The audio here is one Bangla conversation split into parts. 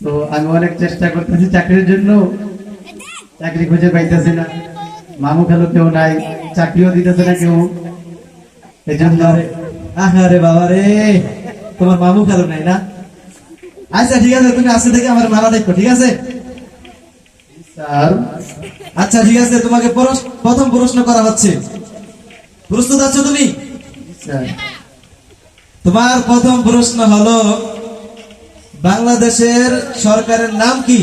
তো আমি অনেক চেষ্টা করতেছি চাকরির জন্য। চাকরি খুঁজে পাইতেছি না। মামু খালো কেউ নাই চাকরিও দিতেছে না কেউ। এই জন্য আরে বাবা রে তোমার মামু খেলো নাই না? আচ্ছা ঠিক আছে তুমি আজকে থেকে আমার মারা দেখো ঠিক আছে? আচ্ছা ঠিক আছে তোমাকে প্রথম প্রশ্ন করা হচ্ছে। প্রস্তুত আছো তুমি? তোমার প্রথম প্রশ্ন হলো বাংলাদেশের সরকারের নাম কি?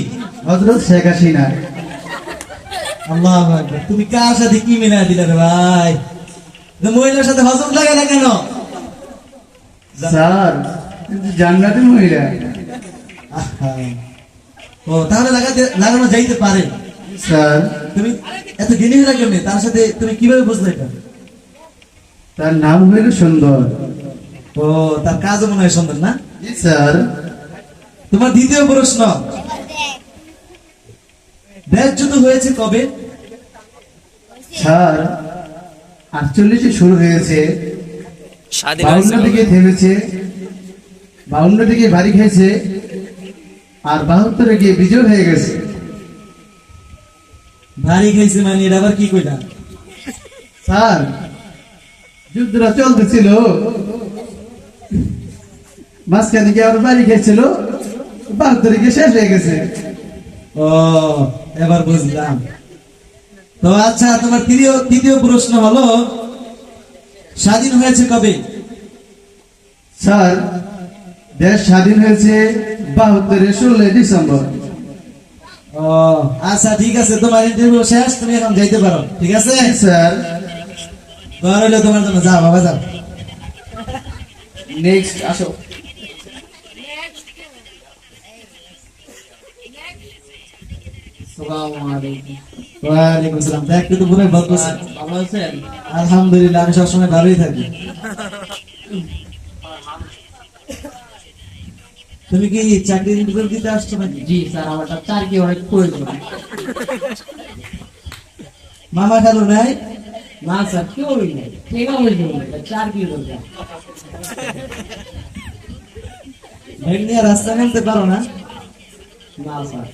হজরত শেখ হাসিনা। আল্লাহ তুমি কার সাথে কি মিলা দিলে রে ভাই? মহিলার সাথে হজম লাগে না কেন? স্যার জান্নাতি মহিলা। ও তাহলে লাগাতে লাগানো যাইতে পারে। স্যার। তুমি এত জ্ঞানী হয়ে কেমনি তার সাথে তুমি কীভাবে বুঝলে এটা? তার নাম হইল সুন্দর। ও তার কাজও মনে হয় সুন্দর না? স্যার। তোমার দ্বিতীয় প্রশ্ন। দেশ যুদ্ধ হয়েছে কবে? স্যার আটচল্লিশে শুরু হয়েছে। বাউন্ন থেকে থেমেছে। বাউন্ন থেকে বাড়ি খেয়েছে। আর বাহাত্তরে গিয়ে বিজয় হয়ে গেছে। ভারী খাইছে মানে এটা আবার কি কইলা? স্যার যুদ্ধটা চলতেছিল। মাঝখানে গিয়ে আবার বাড়ি খেয়েছিল? বাহাত্তরে গিয়ে শেষ হয়ে গেছে। ও এবার বুঝলাম। তো আচ্ছা তোমার তৃতীয় তৃতীয় প্রশ্ন হলো স্বাধীন হয়েছে কবে? স্যার দেশ স্বাধীন হয়েছে বাহাত্তরে ষোলোই ডিসেম্বর। ও আচ্ছা ঠিক আছে তোমার ইন্টারভিউ শেষ তুমি এখন যাইতে পারো ঠিক আছে? স্যার। তোমার হইল তোমার জন্য যাও বাবা যাও। নেক্সট আসো। ওয়ালাইকুম আসসালাম দেখ কিন্তু পুরো ভালো ভালো আছেন আলহামদুলিল্লাহ আমি সবসময় ভালোই থাকি। তুমি কি চাকরির ইন্টারভিউ দিতে আসছো নাকি? জি স্যার আমার চাকরি অনেক প্রয়োজন। মামা খালু নাই না স্যার কেউই নেই ঠিক আছে চাকরি দরকার ভেট নিয়ে রাস্তা নামতে পারো না। না স্যার।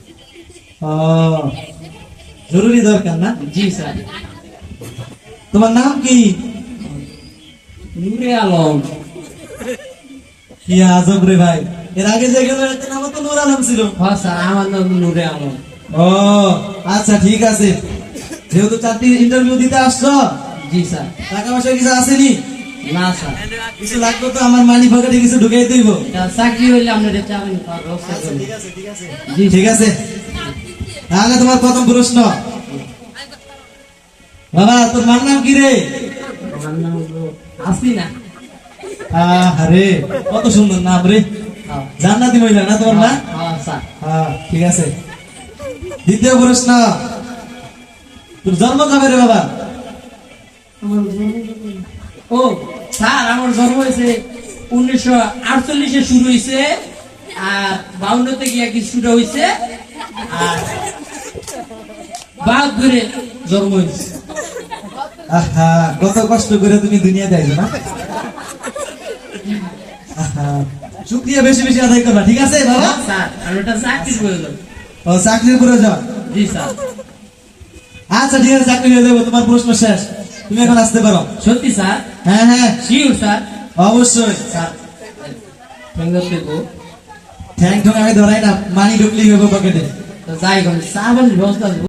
জরুরি দরকার না? জি স্যার। তোমার নাম কি? নুরে আলম। কি আজব রে ভাই। এর আগে যে গেল নাম তো নুর আলম ছিল। হ্যাঁ স্যার আমার নাম নুরে আলম। ও আচ্ছা ঠিক আছে। যেহেতু চারটি ইন্টারভিউ দিতে আসছো জি স্যার। টাকা পয়সা কিছু আসেনি? না স্যার। কিছু লাগবে তো আমার মানি পকেটে কিছু ঢুকিয়ে দিব। চাকরি হইলে আপনার চাকরি পাওয়ার ব্যবস্থা করবেন জি ঠিক আছে। তাহলে তোমার প্রথম প্রশ্ন। বাবা তোর মার নাম কি রে? আরে কত সুন্দর নাম রে। হ্যাঁ। জান্নাতি মহিলা না তোমার না হ্যাঁ হ্যাঁ ঠিক আছে। দ্বিতীয় প্রশ্ন। তোর জন্ম কবে রে বাবা? ও স্যার আমার জন্ম হয়েছে উনিশশো আটচল্লিশে শুরু হয়েছে আর বাউন্নতে গিয়ে কিছুটা হয়েছে? আর বাহাত্তরে জন্ম হয়েছে। আহা কত কষ্ট করে তুমি দুনিয়াতে আইছো না? শুক্রিয়া বেশি বেশি আদায় করবা ঠিক আছে বাবা? স্যার আর ওটা চাকরির প্রয়োজন। ও চাকরির প্রয়োজন? জি স্যার। আচ্ছা ঠিক আছে চাকরি হয়ে যাব তোমার প্রশ্ন শেষ। তুমি এখন আসতে পারো। সত্যি স্যার? হ্যাঁ হ্যাঁ। Sure sir. অবশ্যই। স্যার। ফিঙ্গার ঠ্যাং আমি ধরাই না মানি ঢুকলেই হব পকেটে তো যাই করে চা ব্যবস্থা